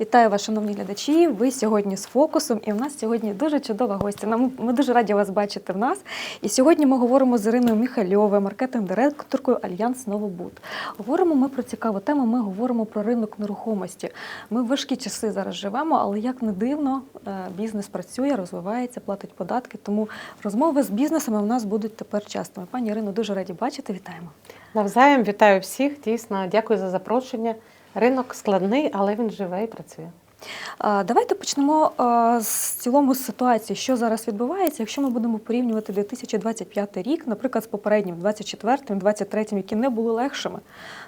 Вітаю вас, шановні глядачі. Ви сьогодні з фокусом, і в нас сьогодні дуже чудова гостя. Нам ми дуже раді вас бачити в нас. І сьогодні ми говоримо з Іриною Міхальовою, маркетинг-директоркою Альянс Новобуд. Говоримо ми про цікаву тему. Ми говоримо про ринок нерухомості. Ми в важкі часи зараз живемо, але як не дивно, е, бізнес працює, розвивається, платить податки. Тому розмови з бізнесами у нас будуть тепер частими. Пані Ірино, дуже раді бачити. Вітаємо. Навзаєм вітаю всіх. Дійсно, дякую за запрошення. Ринок складний, але він живе і працює. Давайте почнемо з цілому ситуації, що зараз відбувається, якщо ми будемо порівнювати 2025 рік, наприклад, з попереднім 24-м, 23-м, які не були легшими.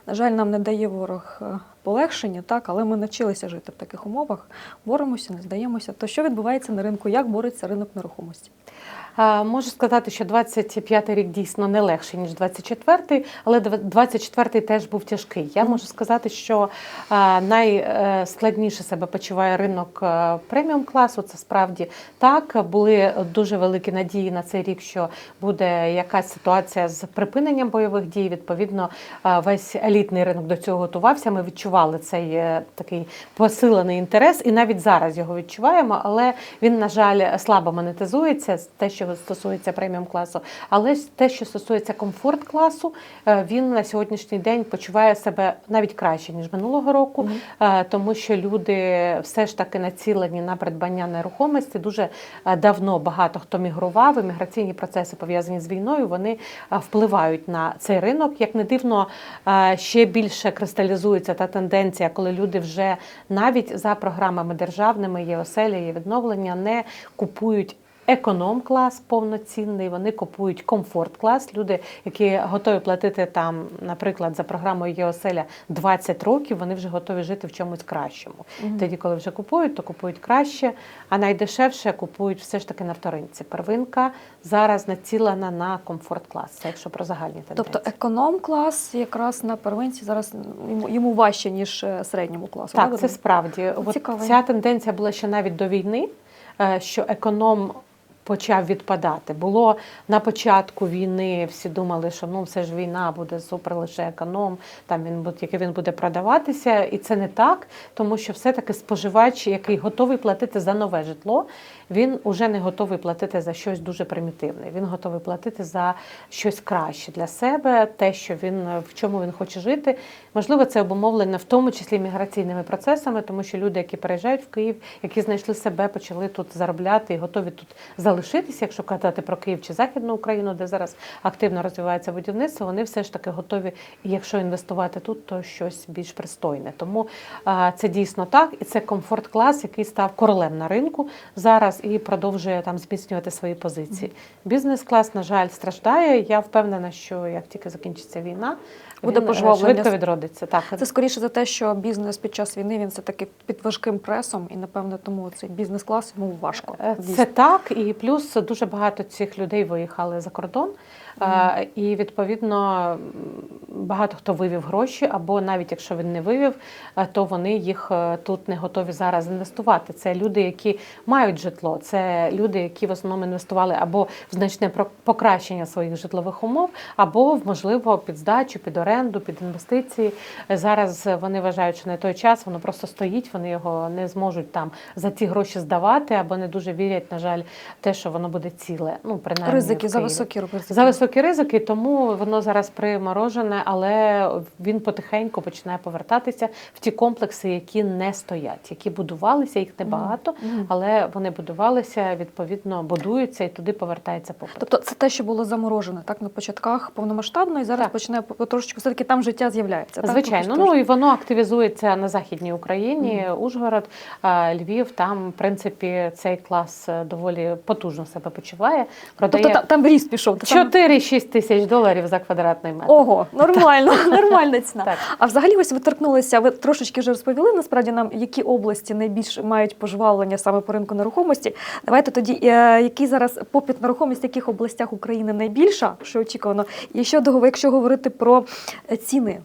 На жаль, нам не дає ворог е, полегшення, так, але ми навчилися жити в таких умовах, боремося, не здаємося. То що відбувається на ринку? Як бореться ринок нерухомості? Можу сказати, що 25-й рік дійсно не легший, ніж 24-й, але 24-й теж був тяжкий. Я можу сказати, що найскладніше себе почуває ринок е, преміум класу. Це справді так. Були дуже великі надії на цей рік, що буде якась ситуація з припиненням бойових дій. Відповідно, весь елітний ринок до цього готувався. Ми відчували цей е, такий посилений інтерес, і навіть зараз його відчуваємо, але він, на жаль, слабо монетизується. Те, що стосується преміум класу, але те, що стосується комфорт класу, е, він на сьогоднішній день почуває себе навіть краще ніж минулого року, е, тому що люди все ж таки націлені на придбання нерухомості. Дуже давно багато хто мігрував. і Міграційні процеси пов'язані з війною. Вони впливають на цей ринок. Як не дивно, ще більше кристалізується та тенденція, коли люди вже навіть за програмами державними є оселя, є відновлення, не купують. Економ-клас повноцінний, вони купують комфорт-клас. Люди, які готові платити там, наприклад, за програмою ЄОСЕЛЯ 20 років, вони вже готові жити в чомусь кращому. Мгм. Тоді, коли вже купують, то купують краще, а найдешевше купують все ж таки на вторинці. Первинка зараз націлена на комфорт-клас, це якщо про загальні тенденції. Тобто економ-клас якраз на первинці зараз йому, важче, ніж е, середньому класу. Так, правильно? це справді. От ця тенденція була ще навіть до війни, е, що економ. Почав відпадати. Було на початку війни. Всі думали, що ну все ж війна буде супер лише економ. Там він який він буде продаватися, і це не так, тому що все-таки споживач, який готовий платити за нове житло, він уже не готовий платити за щось дуже примітивне. Він готовий платити за щось краще для себе, те, що він в чому він хоче жити. Можливо, це обумовлено в тому числі міграційними процесами, тому що люди, які переїжджають в Київ, які знайшли себе, почали тут заробляти і готові тут залишитися, якщо казати про Київ чи Західну Україну, де зараз активно розвивається будівництво, вони все ж таки готові, якщо інвестувати тут, то щось більш пристойне. Тому це дійсно так, і це комфорт-клас, який став королем на ринку зараз і продовжує там зміцнювати свої позиції. Бізнес-клас, на жаль, страждає. Я впевнена, що як тільки закінчиться війна, Буде е, пожвавлення. швидко відродиться. Так, Це скоріше за те, що бізнес під час війни він все таки під важким пресом, і напевно тому цей бізнес-клас йому важко. Е. Це так, і плюс дуже багато цих людей виїхали за кордон. Е, І відповідно багато хто вивів гроші, або навіть якщо він не вивів, е, то вони їх е, тут не готові зараз інвестувати. Це люди, які мають житло, це люди, які в основному інвестували або в значне покращення своїх житлових умов, або можливо під здачу, під оренду, під інвестиції. Зараз вони вважають, що не той час, воно просто стоїть, вони його не зможуть там за ці гроші здавати, або не дуже вірять, на жаль, те, що воно буде ціле. Ну принаймні ризики в за високі ризики. Високі ризики, тому воно зараз приморожене, але він потихеньку починає повертатися в ті комплекси, які не стоять, які будувалися, їх небагато, але вони будувалися, відповідно, будуються і туди повертається попит. Тобто це те, що було заморожене так на початках повномасштабно, і зараз Так. починає потрошечку все таки там життя з'являється. Звичайно, Тобто, ну і воно активізується на західній Україні, Ужгород, Львів. Там, в принципі, цей клас е, доволі потужно себе почуває. тобто Продає та- там ріст пішов. Там- 4-6 тисяч доларів за квадратний метр. Ого, нормально, нормальна ціна. Так. А взагалі, ось ви торкнулися, ви трошечки вже розповіли насправді нам, які області найбільш мають пожвавлення саме по ринку нерухомості. Давайте тоді, е, який зараз попит на нерухомість, в яких областях України найбільша, що очікувано, і що до- якщо говорити про ціни.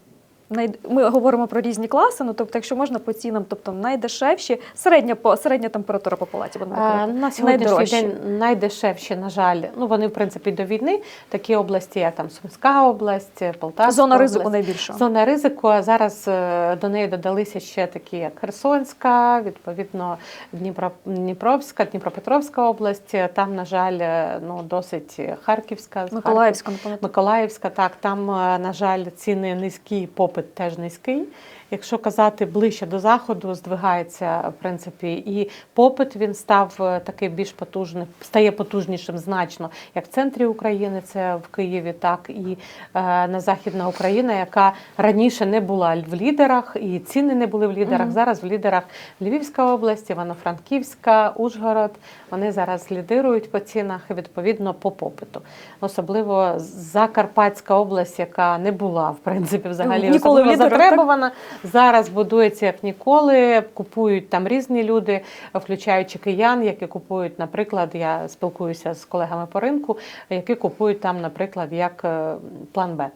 Най... ми говоримо про різні класи. Ну тобто, якщо можна по цінам, тобто найдешевші, середня по середня температура по палаті. так Е. На сьогоднішній Найдорожчі. день найдешевші, на жаль, ну вони в принципі до війни такі області, як там Сумська область, Полтавська Зона область. ризику найбільша. Зона ризику. А зараз е, до неї додалися ще такі, як Херсонська, відповідно, Дніпро, Дніпровська, Дніпропетровська область. Там, на жаль, е, ну досить Харківська, Миколаївська, напевно. Миколаївська, так, там, е, на жаль, ціни низькі, попит теж низький. Якщо казати ближче до заходу, здвигається в принципі і попит він став е, такий більш потужним, стає потужнішим значно, як в центрі України, це в Києві, так і е, на Західна Україна, яка раніше не була в лідерах, і ціни не були в лідерах. Зараз в лідерах Львівська область, Івано-Франківська, Ужгород. Вони зараз лідирують по цінах і відповідно по попиту. Особливо Закарпатська область, яка не була в принципі взагалі Ніколи особливо затребувана. Зараз будується як ніколи. Купують там різні люди, включаючи киян, які купують, наприклад, я спілкуюся з колегами по ринку, які купують там, наприклад, як е, план Б.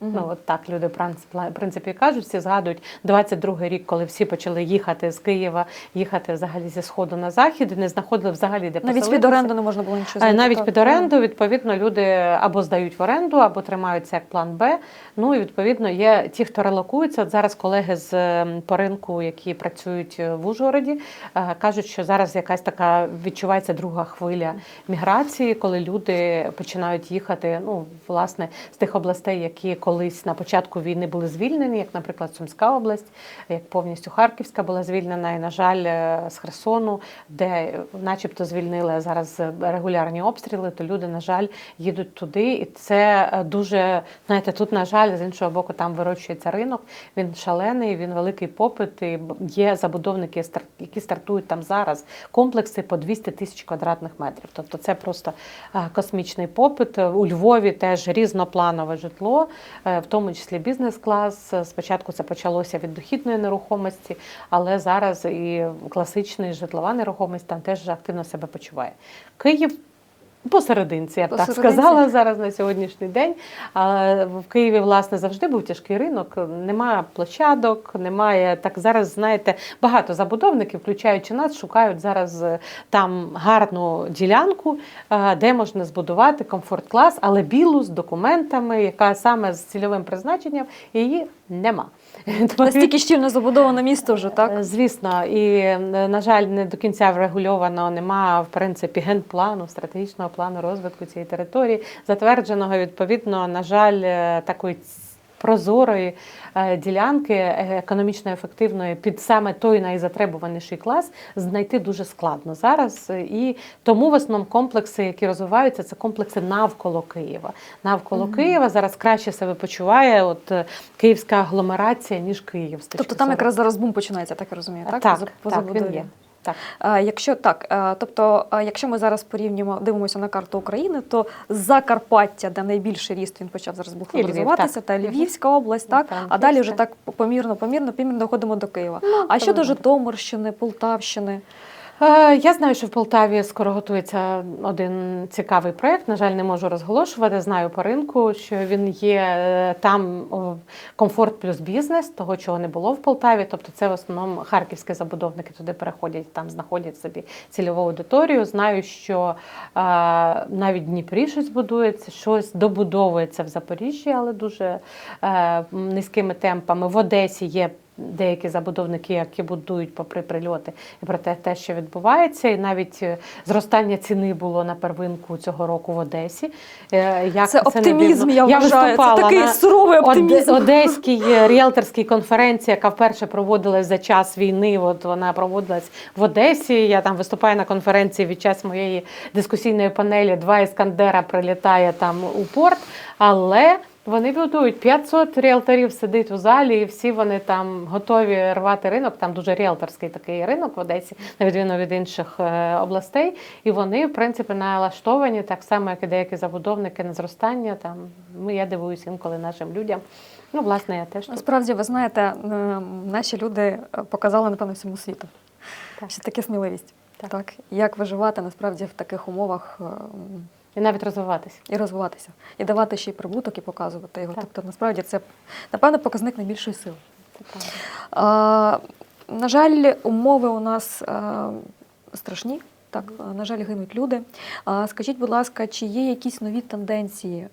Мгм. Ну от так люди в принципі кажуть, всі згадують 22-й рік, коли всі почали їхати з Києва, їхати взагалі зі сходу на захід, і не знаходили взагалі де Навіть під оренду не можна було нічого Е, знайти. Навіть під оренду, відповідно, люди або здають в оренду, або тримаються як план Б. Ну і відповідно є ті, хто релокується. От зараз колеги з ем, по ринку, які працюють е, в Ужгороді, е, кажуть, що зараз якась така відчувається друга хвиля міграції, коли люди починають їхати. Ну, власне, з тих областей, які колись на початку війни були звільнені, як, наприклад, Сумська область, як повністю Харківська була звільнена, і, на жаль, е, з Херсону, де е, начебто звільнили зараз е, регулярні обстріли, то люди, на жаль, їдуть туди. І це дуже, знаєте, тут, на жаль, з іншого боку, там вирощується ринок, він шалений, він великий попит. І є забудовники, які стартують там зараз комплекси по 200 тисяч квадратних метрів. Тобто це просто космічний попит. У Львові теж різнопланове житло, в тому числі бізнес-клас. Е, Спочатку це почалося від дохідної нерухомості, але зараз і класична житлова нерухомість там теж активно себе почуває. Київ. Посерединці, я б так сказала зараз на сьогоднішній день. В Києві, власне, завжди був тяжкий ринок. Немає площадок, немає так. Зараз знаєте, багато забудовників, включаючи нас, шукають зараз е, там гарну ділянку, е, де можна збудувати комфорт-клас, але білу з документами, яка саме з цільовим призначенням, її нема. Настільки щільно забудоване місто вже, так? Е, Звісно, і е, на жаль, не до кінця врегульовано, немає в принципі генплану, стратегічного плану розвитку цієї території, затвердженого відповідно, на жаль, е, такої прозорої е, ділянки е, економічно ефективної під саме той найзатребуваніший клас знайти дуже складно зараз. І тому в основному комплекси, які розвиваються, це комплекси навколо Києва. Навколо Мгм. Києва зараз краще себе почуває от е, київська агломерація, ніж Київ. Тобто там якраз зараз бум починається, так я розумію, так? так, так, він є. Так. Якщо так, тобто, якщо ми зараз порівнюємо, дивимося на карту України, то Закарпаття, де найбільший ріст він почав зараз розвиватися, та Львівська область, так Франківська. а далі вже так помірно, помірно, помірно доходимо до Києва. а щодо. Житомирщини, Полтавщини, Е, Я знаю, що в Полтаві скоро готується один цікавий проєкт. На жаль, не можу розголошувати. Знаю по ринку, що він є е, там комфорт плюс бізнес, того чого не було в Полтаві. Тобто, це в основному харківські забудовники туди переходять, там знаходять собі цільову аудиторію. Знаю, що е, навіть Дніпрі щось будується, щось добудовується в Запоріжжі, але дуже е, низькими темпами. В Одесі є деякі забудовники, які будують попри прильоти, і про те, те, що відбувається, і навіть е, зростання ціни було на первинку цього року в Одесі. Е, Як це оптимізм, я вважаю. Це виступала такий на суровий оптимізм. Одеській ріелторській конференції, яка вперше проводилась за час війни. От вона проводилась в Одесі. Я там виступаю на конференції від час моєї дискусійної панелі. Два іскандера прилітає там у порт, але. Вони будують 500 ріелторів сидить у залі, і всі вони там готові рвати ринок. Там дуже ріелторський такий ринок в Одесі, на відміну від інших е, областей. І вони, в принципі, налаштовані так само, як і деякі забудовники на зростання. Там ми я дивуюся інколи нашим людям. Ну, власне, я теж. Насправді, ви знаєте, е, наші люди е, показали, напевно, всьому світу. Так. Що таке сміливість. Так. Так. Як виживати насправді в таких умовах, і навіть розвиватися. і розвиватися, і давати ще й прибуток, і показувати його. Так. Тобто, насправді це напевно показник найбільшої сили. А, на жаль, умови у нас а, страшні. Так, на жаль, гинуть люди. Скажіть, будь ласка, чи є якісь нові тенденції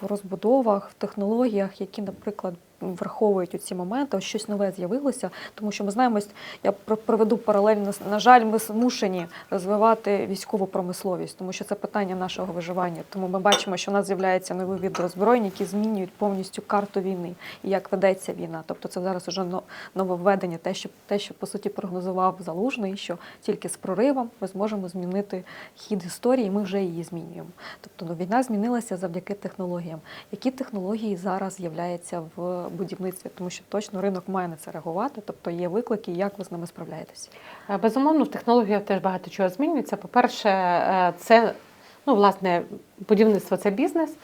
в розбудовах, в технологіях, які, наприклад, враховують у ці моменти, ось щось нове з'явилося, тому що ми знаємо, я про- проведу паралельно. На жаль, ми змушені розвивати військову промисловість, тому що це питання нашого виживання. Тому ми бачимо, що у нас з'являється новий від озброєнь, які змінюють повністю карту війни і як ведеться війна. Тобто це зараз уже но- нововведення, те, що те, що по суті прогнозував залужний, що тільки з проривом ми зможемо змінити хід історії, ми вже її змінюємо. Тобто ну, війна змінилася завдяки технологіям. Які технології зараз з'являються в будівництві? Тому що точно ринок має на це реагувати, тобто є виклики, як ви з ними справляєтесь? Е, Безумовно, в технологіях теж багато чого змінюється. По-перше, е, це ну, власне будівництво це бізнес.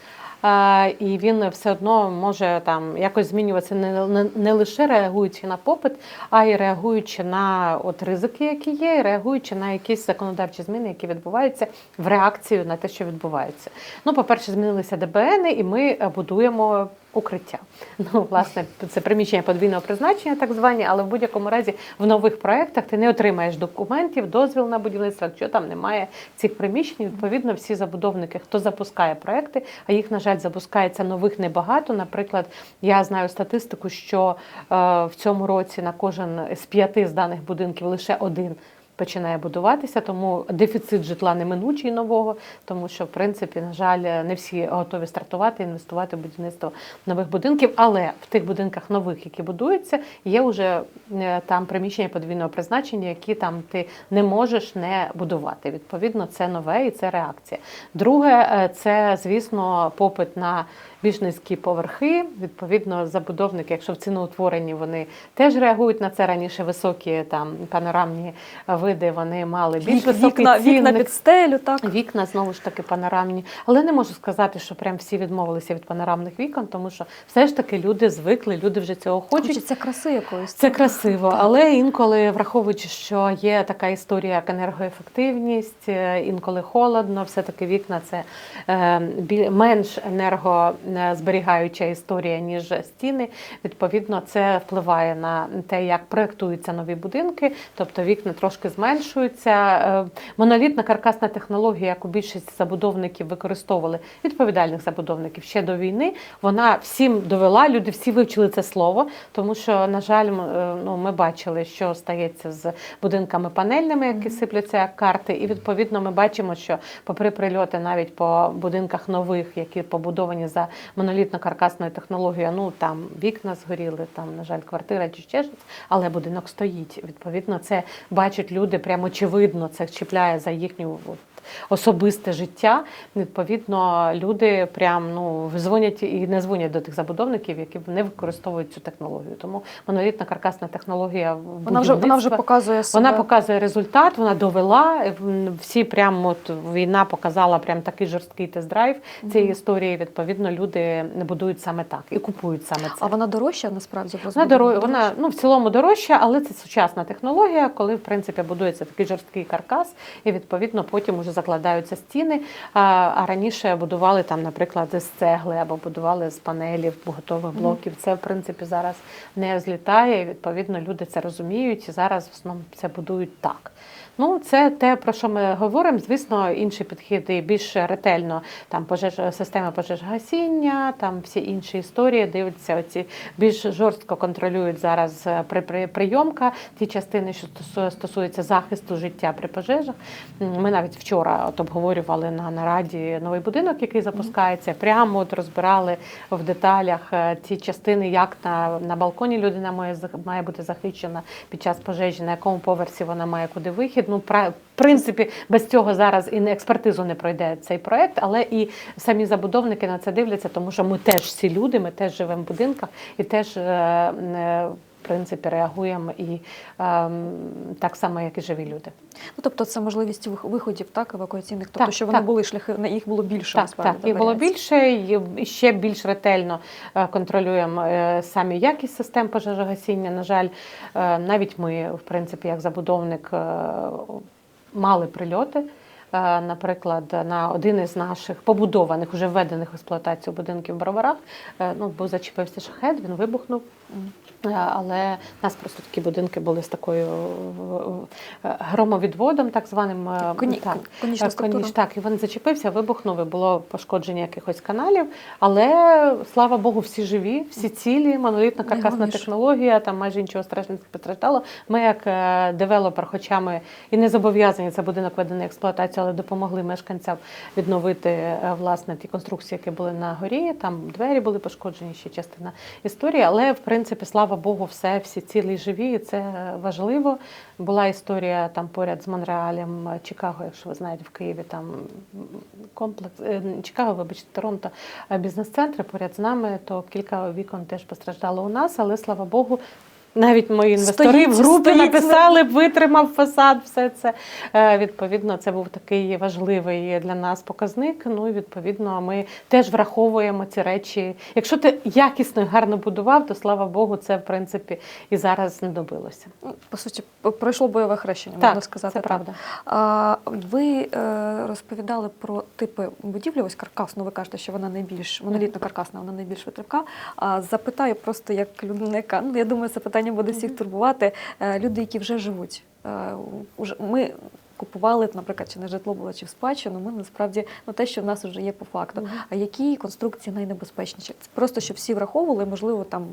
е, І він все одно може там якось змінюватися не, не, не лише реагуючи на попит, а й реагуючи на от ризики, які є, і реагуючи на якісь законодавчі зміни, які відбуваються в реакцію на те, що відбувається. Ну, по-перше, змінилися ДБН, і ми будуємо укриття. Ну, власне, це приміщення подвійного призначення, так звані, але в будь-якому разі в нових проєктах ти не отримаєш документів, дозвіл на будівництво, якщо там немає цих приміщень. Відповідно, всі забудовники, хто запускає проекти, а їх, на жаль, запускається нових небагато. Наприклад, я знаю статистику, що е, в цьому році на кожен з п'яти зданих будинків лише один. Починає будуватися, тому дефіцит житла неминучий нового, тому що в принципі, на жаль, не всі готові стартувати, інвестувати в будівництво нових будинків. Але в тих будинках нових, які будуються, є вже е, там приміщення подвійного призначення, які там ти не можеш не будувати. Відповідно, це нове і це реакція. Друге, е, це звісно попит на більш низькі поверхи. Відповідно, забудовники, якщо в ціноутворенні вони теж реагують на це раніше високі там панорамні види, вони мали більш Вік- високий вікна, вікна під стелю, так? Вікна знову ж таки панорамні, але не можу сказати, що прям всі відмовилися від панорамних вікон, тому що все ж таки люди звикли, люди вже цього хочуть. Хочеться краси якоїсь. Це красиво, але інколи, враховуючи, що є така історія, як енергоефективність, е, інколи холодно, все-таки вікна це е, менш енергозберігаюча історія, ніж стіни. Відповідно, це впливає на те, як проектуються нові будинки, тобто вікна трошки зменшуються. Е, Монолітна каркасна технологія, яку більшість забудовників використовували, відповідальних забудовників ще до війни, вона всім довела, люди всі вивчили це слово, тому що, на жаль, е, ну, ми бачили, що стається з будинками панельними, які сипляться як карти. І відповідно ми бачимо, що попри прильоти навіть по будинках нових, які побудовані за монолітно-каркасною технології ну там вікна згоріли, там, на жаль, квартира чи ще щось, але будинок стоїть. Відповідно, це бачать люди прямо очевидно, це чіпляє за їхню особисте життя. Відповідно, люди прям ну дзвонять і не дзвонять до тих забудовників, які не використовують цю технологію. Тому монолітна каркасна технологія Вона вже, вона вже показує себе. вона показує результат, вона довела. Всі прям от війна показала прям такий жорсткий тест-драйв цієї історії. Відповідно, люди не будують саме так і купують саме це. А вона дорожча насправді Вона розбудові? доро... вона ну в цілому дорожча, але це сучасна технологія, коли в принципі будується такий жорсткий каркас, і відповідно потім уже закладаються стіни. А, раніше будували там, наприклад, з цегли або будували з панелів готових блоків. Це в принципі зараз не злітає. І, відповідно, люди це розуміють і зараз в основному це будують так. Ну, це те, про що ми говоримо. Звісно, інші підхід більш ретельно там пожеж, система пожежгасіння, там всі інші історії дивляться. Оці більш жорстко контролюють зараз е, при, при прийомка ті частини, що стосуються захисту життя при пожежах. Ми навіть вчора от обговорювали на нараді новий будинок, який запускається. Прямо от розбирали в деталях е, ті частини, як на, на балконі людина має має бути захищена під час пожежі, на якому поверсі вона має куди вихід. Ну, пра- в принципі, без цього зараз і не експертизу не пройде цей проект, але і самі забудовники на це дивляться, тому що ми теж всі люди, ми теж живемо в будинках і теж. Принципі, реагуємо і ем, так само, як і живі люди. Ну, тобто це можливість виходів так, евакуаційних, тобто, Так, що вони так. були шляхи, на їх було більше Так, так, їх було більше, і ще більш ретельно е, контролюємо е, самі якість систем пожежогасіння. На жаль, е, навіть ми, в принципі, як забудовник, мали прильоти. наприклад, на один із наших побудованих, уже введених в експлуатацію будинків в Броварах, ну, бо зачепився шахет, він вибухнув. Е, Але у нас просто такі будинки були з такою е, громовідводом, так званим. е, Коні... так. Конічна. Коніч, так, і він зачепився, вибухнув, і було пошкодження якихось каналів. Але слава Богу, всі живі, всі цілі, монолітна каркасна технологія, там майже нічого страшного не постраждало. Ми, як девелопер, хоча ми і не зобов'язані це будинок введений в експлуатацію, але допомогли мешканцям відновити власне ті конструкції, які були на горі. Там двері були пошкоджені, ще частина історії. Але в принципі, слава Богу, все, всі цілі живі, і це важливо. Була історія там поряд з Монреалем, е, Чикаго, якщо ви знаєте, в Києві там комплекс е, Чикаго, вибачте, Торонто е, бізнес-центри поряд з нами, то кілька вікон теж постраждало у нас, але слава Богу. Навіть мої інвестори Стоїть- в групі стоїть написали, витримав фасад, все це. Е, Відповідно, це був такий важливий для нас показник. Ну і відповідно, ми теж враховуємо ці речі. Якщо ти якісно і гарно будував, то слава Богу, це в принципі і зараз знадобилося. Ну, По суті, пройшло бойове хрещення, Так, можна сказати. це правда. А, ви е, розповідали про типи будівлі, ось каркасну, ви кажете, що вона найбільш монолітно-каркасна, вона найбільш витривка. А запитаю просто як людина, яка, ну я думаю, це питання буде всіх турбувати. Е, люди, які вже живуть. Е, ми купували, наприклад, чи не житло було, чи в спадщину, ми насправді ну, те, що в нас вже є по факту. Мгм. А які конструкції найнебезпечніші? Це просто щоб всі враховували, можливо, там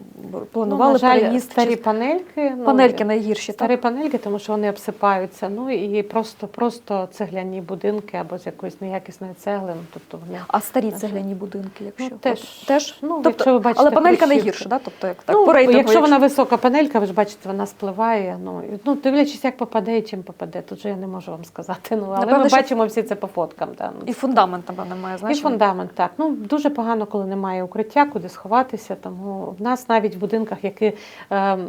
планували ну, на жаль, переїзд. старі чи- панельки. ну, Панельки найгірші, Старі так? панельки, тому що вони обсипаються. Ну і просто, просто цегляні будинки або з якоїсь неякісної цегли. Ну, тобто вони А старі На жаль. цегляні будинки, якщо Ну, теж, От теж ну, тобто, якщо ви бачите але панелька найгірша, да? тобто як так ну, по рейтингу, якщо вона висока панелька, ви ж бачите, вона спливає. Ну, ну дивлячись, як попаде і чим попаде. Тут же я не можу вам сказати. Ну, але Напевно, ми бачимо всі це по фоткам. Да. ну, і фундамент напевно має І фундамент, так. Ну дуже погано, коли немає укриття, куди сховатися. Тому в нас навіть в будинках, які ем,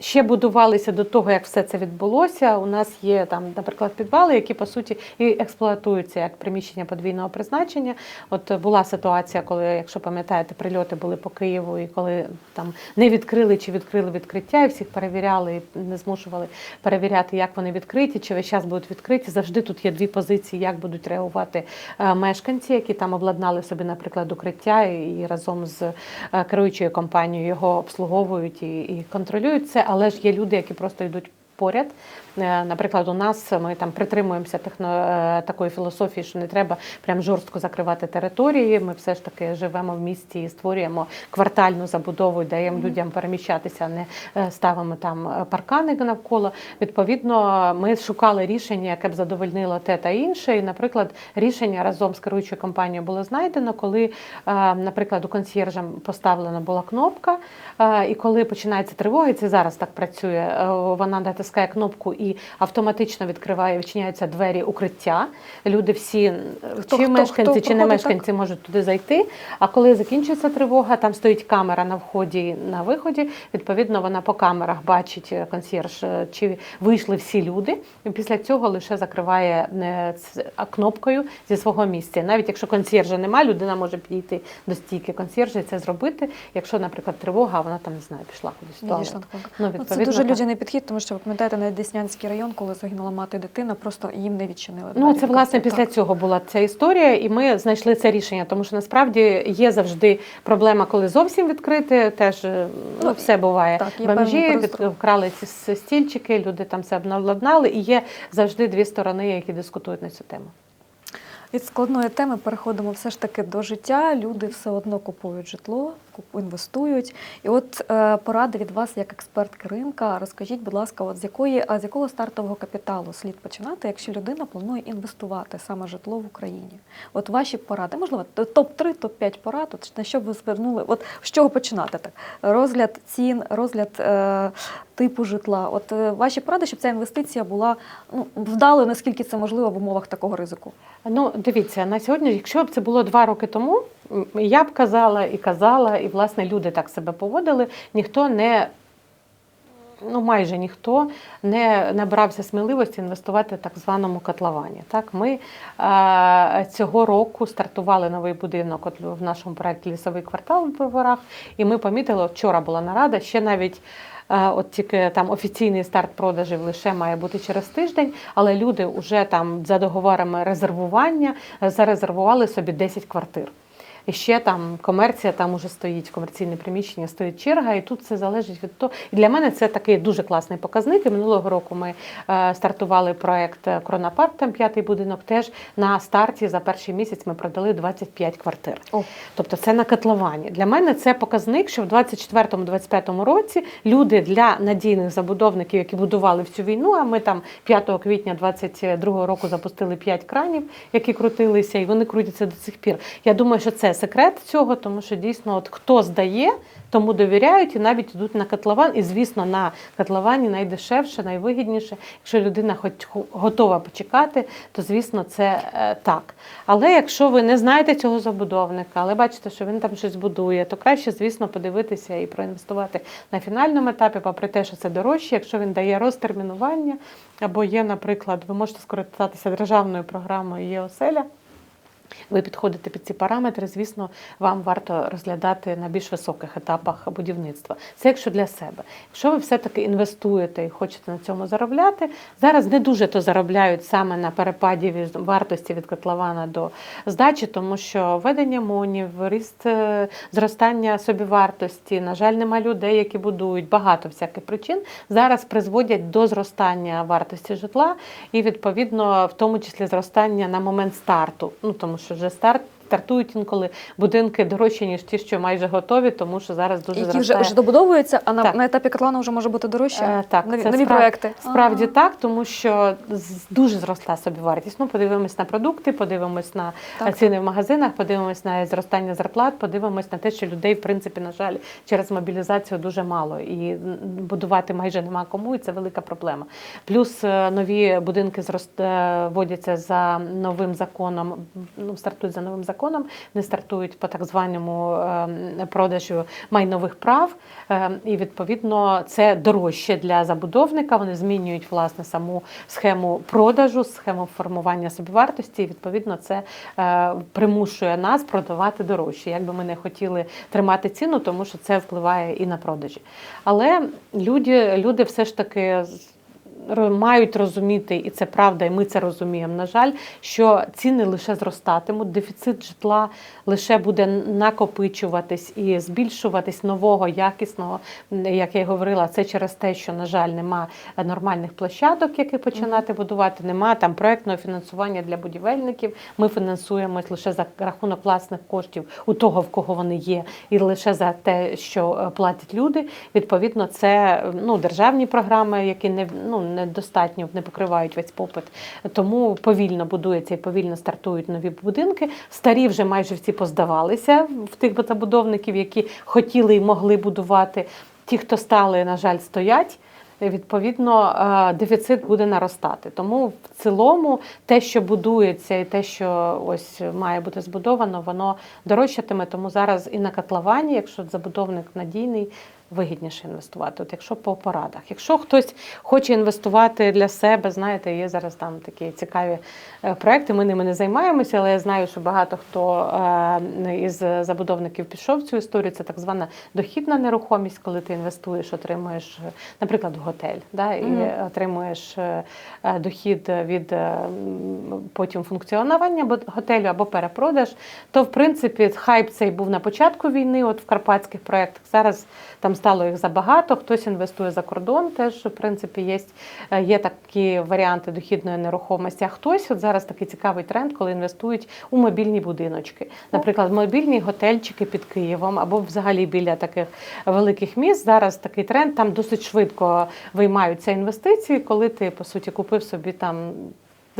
ще будувалися до того, як все це відбулося. У нас є там, наприклад, підвали, які по суті і експлуатуються як приміщення подвійного призначення. От була ситуація, коли, якщо пам'ятаєте, прильоти були по Києву, і коли там не відкрили чи відкрили відкриття, і всіх перевіряли, і не змушували перевіряти, як вони відкриті, чи весь час будуть відкриті. Завжди тут є дві позиції, як будуть реагувати е, мешканці, які там обладнали собі, наприклад, укриття і, разом з е, керуючою компанією його обслуговують і контролюють це. Але ж є люди, які просто йдуть. Поряд, наприклад, у нас ми там притримуємося техно, е, такої філософії, що не треба прям жорстко закривати території. Ми все ж таки живемо в місті і створюємо квартальну забудову, даємо людям переміщатися, не е, ставимо там е, паркани навколо. Відповідно, ми шукали рішення, яке б задовольнило те та інше. І, наприклад, рішення разом з керуючою компанією було знайдено, коли, е, наприклад, у консьєржа поставлена була кнопка, е, і коли починається тривога, і це зараз так працює, е, вона натискає кнопку і автоматично відкриває, відчиняються двері укриття. Люди всі, Хто- чи хто- мешканці, хто чи не мешканці, можуть туди зайти. А коли закінчується тривога, там стоїть камера на вході на виході. Відповідно, вона по камерах бачить е, консьєрж, е, чи вийшли всі люди. І після цього лише закриває е, кнопкою зі свого місця. Навіть якщо консьєржа немає, людина може підійти до стійки консьєржа і це зробити. Якщо, наприклад, тривога, вона там не знаю, пішла кудись. Ну, Ну, це дуже так. людяний підхід, тому що ви пам'ятаєте на Деснянський район, коли загинула мати дитина, просто їм не відчинили. Ну, це власне Так. після цього була ця історія, і ми знайшли це рішення, тому що насправді є завжди проблема, коли зовсім відкрити. Теж е, ну, Ну, все буває. так, Бомжі від, вкрали ці стільчики, люди там все обладнали, і є завжди дві сторони, які дискутують на цю тему. Від складної теми переходимо все ж таки до життя. Люди все одно купують житло, інвестують. І от е, поради від вас, як експертки ринка, розкажіть, будь ласка, от з якої з якого стартового капіталу слід починати, якщо людина планує інвестувати саме житло в Україні? От ваші поради, можливо, топ 3 топ 5 порад. От на що б ви звернули? От з чого починати так? Розгляд цін, розгляд е, типу житла. От е, ваші поради, щоб ця інвестиція була ну вдалою, наскільки це можливо в умовах такого ризику. Ну, дивіться, на сьогодні, якщо б це було два роки тому, я б казала і казала, і власне люди так себе поводили, ніхто не ну майже ніхто не набрався сміливості інвестувати в так званому котловані. Так, ми е, цього року стартували новий будинок от в нашому проєкті Лісовий квартал в Броварах, і ми помітили, от вчора була нарада, ще навіть. е, От тільки там офіційний старт продажів лише має бути через тиждень, але люди вже там за договорами резервування е, зарезервували собі 10 квартир. І ще там комерція, там уже стоїть комерційне приміщення, стоїть черга, і тут все залежить від того. І для мене це такий дуже класний показник. І минулого року ми е, стартували проект е, Кронапарк, там п'ятий будинок. Теж на старті за перший місяць ми продали 25 квартир. О. Тобто це на котловані. Для мене це показник, що в 24-25 році люди для надійних забудовників, які будували всю війну. А ми там 5 квітня 22 року запустили 5 кранів, які крутилися, і вони крутяться до цих пір. Я думаю, що це секрет цього, тому що дійсно, от хто здає, тому довіряють і навіть йдуть на котлован. І звісно, на котловані найдешевше, найвигідніше. Якщо людина хоч хо- готова почекати, то звісно це е, так. Але якщо ви не знаєте цього забудовника, але бачите, що він там щось будує, то краще, звісно, подивитися і проінвестувати на фінальному етапі, попри те, що це дорожче, якщо він дає розтермінування, або є, наприклад, ви можете скористатися державною програмою «Є-оселя», ви підходите під ці параметри, звісно, вам варто розглядати на більш високих етапах будівництва. Це якщо для себе. Якщо ви все-таки інвестуєте і хочете на цьому заробляти, зараз не дуже то заробляють саме на перепаді від вартості від котлована до здачі, тому що введення монів, ріст е, зростання собівартості, на жаль, нема людей, які будують багато всяких причин. Зараз призводять до зростання вартості житла і відповідно в тому числі зростання на момент старту. Ну тому що вже старт. Стартують інколи будинки дорожчі, ніж ті, що майже готові, тому що зараз дуже Які зростає. вже добудовуються, а на, на етапі котлану вже може бути дорожче? Е, так, нові, це нові справ- проекти. Справді Ага. так, тому що дуже зросла собівартість. Ну, подивимось на продукти, подивимось на Так. ціни в магазинах, подивимось на зростання зарплат, подивимось на те, що людей, в принципі, на жаль, через мобілізацію дуже мало і будувати майже нема кому, і це велика проблема. Плюс е, нові будинки зрост... е, вводяться за новим законом, ну, стартують за новим законом, не стартують по так званому е, продажу майнових прав. Е, І відповідно це дорожче для забудовника. Вони змінюють власне саму схему продажу, схему формування собівартості. І відповідно це е, примушує нас продавати дорожче. Як би ми не хотіли тримати ціну, тому що це впливає і на продажі. Але люди, люди все ж таки. Мають розуміти, і це правда, і ми це розуміємо. На жаль, що ціни лише зростатимуть, дефіцит житла лише буде накопичуватись і збільшуватись нового, якісного. Як я й говорила, це через те, що, на жаль, нема нормальних площадок, які починати будувати, нема там проектного фінансування для будівельників. Ми фінансуємось лише за рахунок власних коштів у того, в кого вони є, і лише за те, що е, платять люди. Відповідно, це ну, державні програми, які не ну недостатньо не покривають весь попит. Тому повільно будується і повільно стартують нові будинки. Старі вже майже всі поздавалися в тих забудовників, які хотіли і могли будувати. Ті, хто стали, на жаль, стоять. Відповідно, е, дефіцит буде наростати. Тому в цілому те, що будується, і те, що ось має бути збудовано, воно дорожчатиме. Тому зараз і на котловані, якщо забудовник надійний, вигідніше інвестувати. От якщо по порадах, якщо хтось хоче інвестувати для себе, знаєте, є зараз там такі цікаві е, проекти. Ми ними не займаємося, але я знаю, що багато хто е, із забудовників пішов в цю історію. Це так звана дохідна нерухомість, коли ти інвестуєш, отримуєш, е, наприклад, в готель, да, і Мгм. отримуєш е, е, дохід від потім функціонування готелю або перепродаж. То, в принципі, хайп цей був на початку війни, от в карпатських проєктах. Зараз там стало їх забагато. Хтось інвестує за кордон. Теж в принципі є, е, є такі варіанти дохідної нерухомості. А хтось от зараз такий цікавий тренд, коли інвестують у мобільні будиночки. Наприклад, мобільні готельчики під Києвом або взагалі біля таких великих міст. Зараз такий тренд. Там досить швидко виймаються інвестиції, коли ти по суті купив собі там.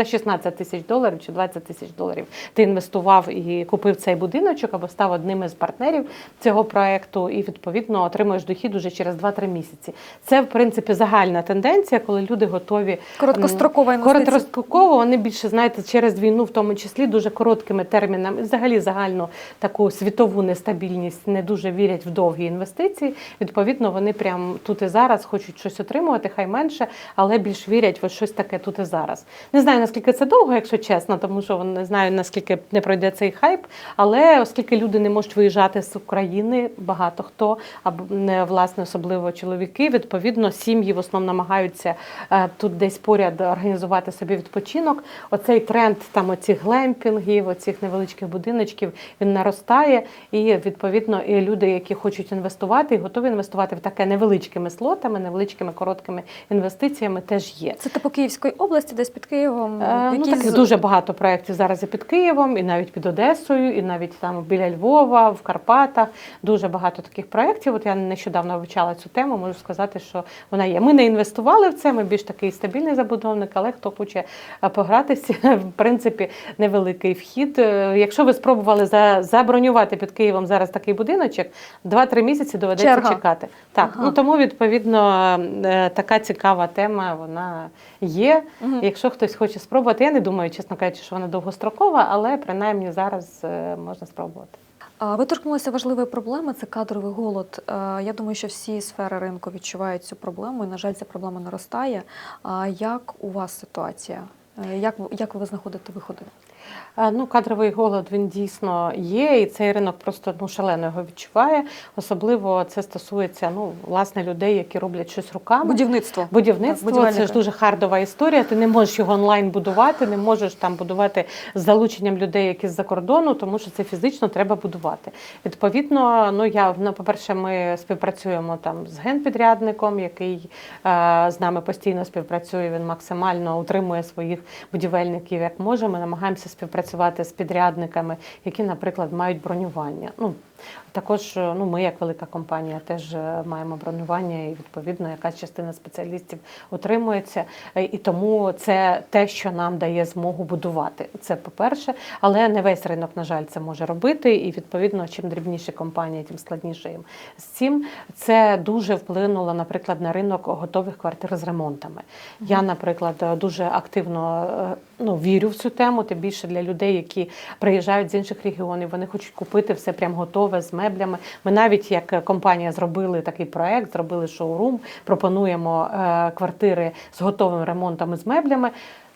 За 16 тисяч доларів чи 20 тисяч доларів ти інвестував і купив цей будиночок або став одним із партнерів цього проекту, і відповідно отримуєш дохід уже через 2-3 місяці. Це в принципі загальна тенденція, коли люди готові Короткострокова інвестиція. Короткостроково вони більше знаєте через війну, в тому числі дуже короткими термінами, взагалі загальну таку світову нестабільність, не дуже вірять в довгі інвестиції. Відповідно, вони прямо тут і зараз хочуть щось отримувати, хай менше, але більш вірять в щось таке тут і зараз. Не знаю наскільки це довго, якщо чесно, тому що не знаю наскільки не пройде цей хайп. Але оскільки люди не можуть виїжджати з України, багато хто або не власне особливо чоловіки, відповідно, сім'ї в основному намагаються е, тут десь поряд організувати собі відпочинок. Оцей тренд там оцих глемпінгів, оцих невеличких будиночків, він наростає. І відповідно і люди, які хочуть інвестувати, і готові інвестувати в таке невеличкими слотами, невеличкими короткими інвестиціями, теж є. Це типу Київської області, десь під Києвом. Е, Ну, таких з- дуже багато проєктів зараз і під Києвом, і навіть під Одесою, і навіть там біля Львова, в Карпатах. Дуже багато таких проєктів. От я нещодавно вивчала цю тему, можу сказати, що вона є. Ми не інвестували в це, ми більш такий стабільний забудовник, але хто хоче е, погратися, в принципі, невеликий вхід. Е, Якщо ви спробували за- забронювати під Києвом зараз такий будиночок, 2-3 місяці доведеться Черга. чекати. Так, Ага. ну тому відповідно така цікава тема вона є. Мгм. Якщо хтось хоче спробувати, я не думаю, чесно кажучи, що вона довгострокова, але принаймні зараз е, можна спробувати. Ви торкнулися важливої проблеми це кадровий голод. Е, Я думаю, що всі сфери ринку відчувають цю проблему, і, на жаль, ця проблема наростає. Як у вас ситуація? Е, Як, як ви знаходите виходи? Е, Ну, кадровий голод він дійсно є, і цей ринок просто ну, шалено його відчуває. Особливо це стосується ну, власне людей, які роблять щось руками. Будівництво. Будівництво Так, це ж дуже хардова історія. Ти не можеш його онлайн будувати, не можеш там будувати з залученням людей, які з-за кордону, тому що це фізично треба будувати. Відповідно, ну я ну, по-перше, ми співпрацюємо там з генпідрядником, який е, з нами постійно співпрацює. Він максимально утримує своїх будівельників як може. Ми намагаємося співпрацювати з підрядниками, які, наприклад, мають бронювання. Ну також е, ну, ми, як велика компанія, теж е, маємо бронювання, і відповідно якась частина спеціалістів утримується. Е, І тому це те, що нам дає змогу будувати. Це по-перше, але не весь ринок, на жаль, це може робити. І відповідно, чим дрібніше компанія, тим складніше їм з цим. Це дуже вплинуло, наприклад, на ринок готових квартир з ремонтами. Я, наприклад, дуже активно ну, вірю в цю тему, тим більше для людей, які приїжджають з інших регіонів, вони хочуть купити все прям готове з меблями. Ми навіть як компанія зробили такий проект, зробили шоурум, пропонуємо е, квартири з готовим ремонтом і з меблями.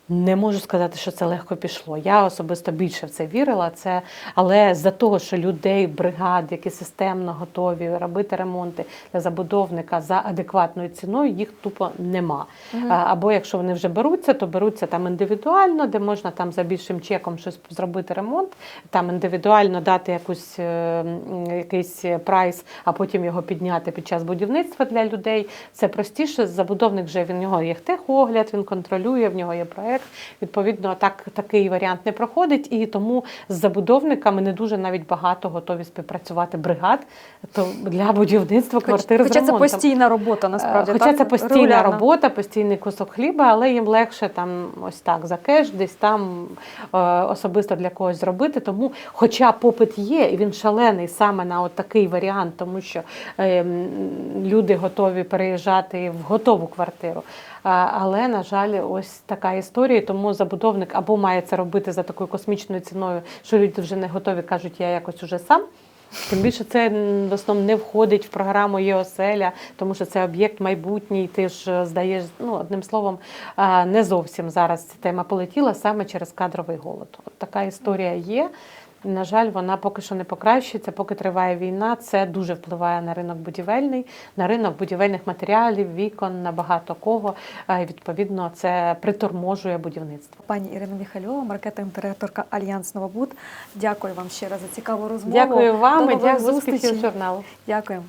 Не можу сказати, що це легко пішло. Я особисто більше в це вірила. Це але за того, що людей, бригад, які системно готові робити ремонти для забудовника за адекватною ціною, їх тупо нема. А, Або якщо вони вже беруться, то беруться там індивідуально, де можна там за більшим чеком щось зробити ремонт, там індивідуально дати якусь е, якийсь прайс, а потім його підняти під час будівництва для людей. Це простіше. Забудовник вже він в нього є техогляд, він контролює, в нього є проект. Відповідно, так такий варіант не проходить, і тому з забудовниками не дуже навіть багато готові співпрацювати бригад то для будівництва Хоч- квартир з Хоча це постійна робота, насправді. Хоча так? це постійна Регулярна. робота, постійний кусок хліба, але їм легше там ось так за кеш, десь там е, особисто для когось зробити. Тому, хоча попит є, і він шалений саме на от такий варіант, тому що е, люди готові переїжджати в готову квартиру. Але, на жаль, ось така історія. Тому забудовник або має це робити за такою космічною ціною, що люди вже не готові, кажуть, я якось уже сам. Тим більше це в основному не входить в програму ЄОСЕЛЯ, тому що це об'єкт майбутній. Ти ж е, здаєш, ну одним словом, не зовсім зараз ця тема полетіла саме через кадровий голод. От така історія є. На жаль, вона поки що не покращується, поки триває війна. Це дуже впливає на ринок будівельний, на ринок будівельних матеріалів, вікон, на багато кого. І, Відповідно, це приторможує будівництво. Пані Ірина Міхальова, маркетинг-директорка Альянс Новобуд. Дякую вам ще раз за цікаву розмову. Дякую вам До і нових дякую успіхів журналу. Дякуємо.